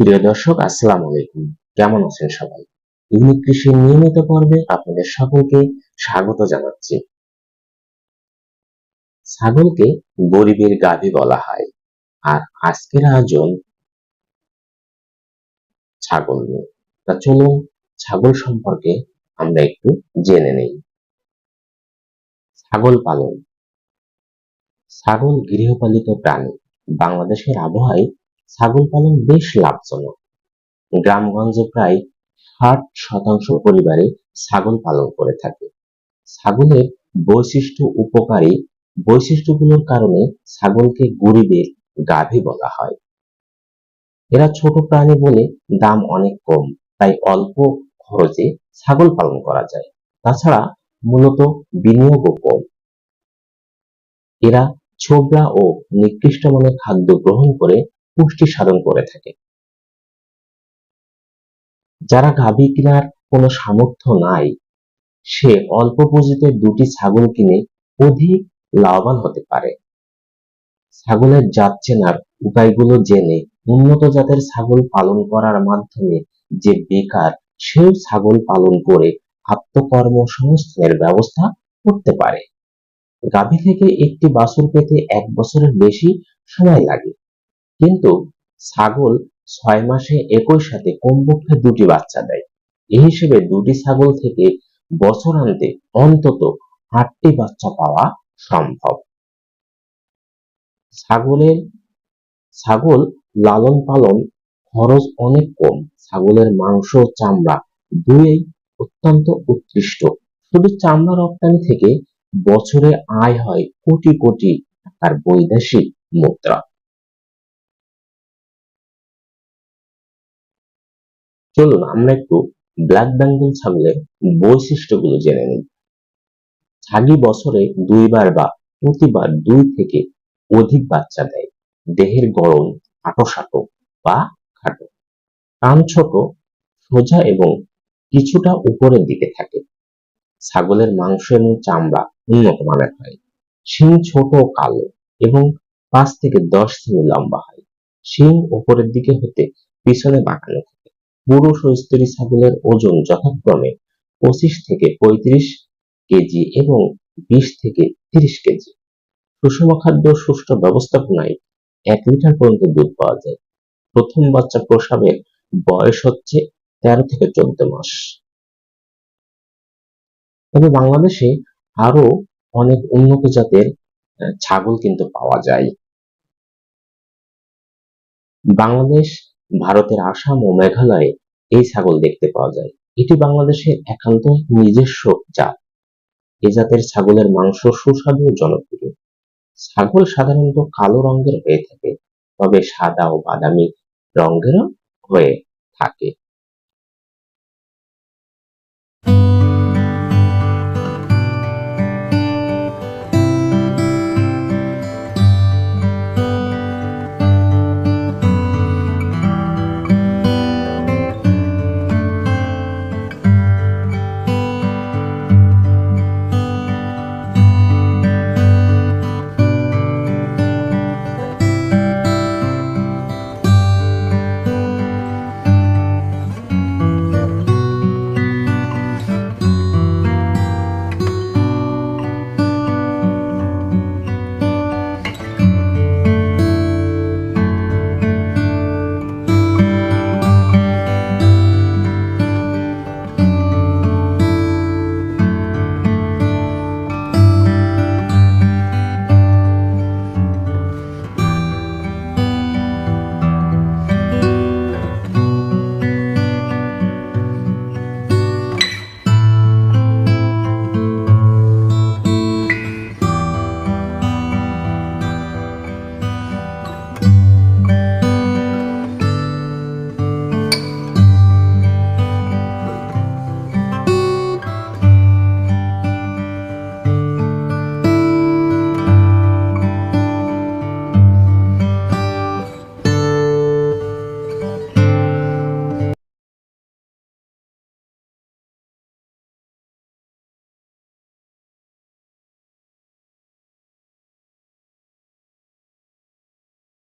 প্রিয় দর্শক, আসসালামু আলাইকুম। কেমন আছেন সবাই? ইউনিক কৃষির নিয়মিত পর্বে আপনাদের সকলকে স্বাগত জানাচ্ছি। ছাগলকে গরিবের গাভী বলা হয়। আর আজকের আয়োজন ছাগল নিয়ে। তা চলুন ছাগল সম্পর্কে আমরা একটু জেনে নেই। ছাগল পালন। ছাগল গৃহপালিত প্রাণী। বাংলাদেশের আবহাওয়ায় ছাগল পালন বেশ লাভজনক। গ্রামগঞ্জে প্রায় ষাট শতাংশ পরিবারে ছাগল পালন করে থাকে। ছাগলের বৈশিষ্ট্য উপকারী বৈশিষ্ট্যগুলোর কারণে ছাগলকে গরিবের গাভী বলা হয়। এরা ছোট প্রাণী বলে দাম অনেক কম, তাই অল্প খরচে ছাগল পালন করা যায়। তাছাড়া মূলত বিনিয়োগও কম। এরা ছোবড়া ও নিকৃষ্ট মানের খাদ্য গ্রহণ করে পুষ্টি সাধন করে থাকে। যারা গাভী কেনার কোনো সামর্থ্য নাই, সে অল্প পুঁজিতে দুটি ছাগল কিনে অধিক লাভবান হতে পারে। ছাগলের জাত চেনার উপায়গুলো জেনে উন্নত জাতের ছাগল পালন করার মাধ্যমে যে বেকার, সেও ছাগল পালন করে আত্মকর্মসংস্থানের ব্যবস্থা করতে পারে। গাভী থেকে একটি বাছুর পেতে এক বছরের বেশি সময় লাগে। কিন্তু ছাগল ছয় মাসে একই সাথে কমপক্ষে দুটি বাচ্চা দেয়। এই হিসেবে দুটি ছাগল থেকে বছরান্তে অন্তত আটটি বাচ্চা পাওয়া সম্ভব। ছাগলের, ছাগল লালন পালন খরচ অনেক কম। ছাগলের মাংস চামড়া দুই অত্যন্ত উৎকৃষ্ট। শুধু চামড়া রপ্তানি থেকে বছরে আয় হয় কোটি কোটি টাকার বৈদেশিক মুদ্রা। চলুন, আমরা একটু ব্ল্যাক বেঙ্গল ছাগলের বৈশিষ্ট্যগুলো জেনে নিই। ছাগি বছরে দুইবার বা প্রতিবার দুই থেকে অধিক বাচ্চা দেয়। দেহের গড়ন আটোসাটো বা খাটো। কান ছোট, সোজা এবং কিছুটা উপরের দিকে থাকে। ছাগলের মাংস এবং চামড়া উন্নত মানের হয়। শিং ছোট ও কালো এবং পাঁচ থেকে দশ সেমি লম্বা হয়। শিং উপরের দিকে হতে পিছনে বাঁকানো থাকে। পুরুষ ও স্ত্রী ছাগলের ওজন যথাক্রমে পঁচিশ থেকে পঁয়ত্রিশ কেজি এবং বিশ থেকে তিরিশ কেজি। সুষম খাদ্য সুষ্ঠু ব্যবস্থাপনায় এক লিটার পর্যন্ত দুধ পাওয়া যায়। প্রথম বাচ্চা প্রসবের বয়স হচ্ছে তেরো থেকে চোদ্দ মাস। তবে বাংলাদেশে আরও অনেক উন্নত জাতের ছাগল কিন্তু পাওয়া যায়। বাংলাদেশ ভারতের আসাম ও মেঘালয়ে এই ছাগল দেখতে পাওয়া যায়। এটি বাংলাদেশের একান্ত নিজস্ব জাত। এ জাতের ছাগলের মাংস সুস্বাদু ও জনপ্রিয়। ছাগল সাধারণত কালো রঙের হয়ে থাকে, তবে সাদা ও বাদামি রঙেরও হয়ে থাকে।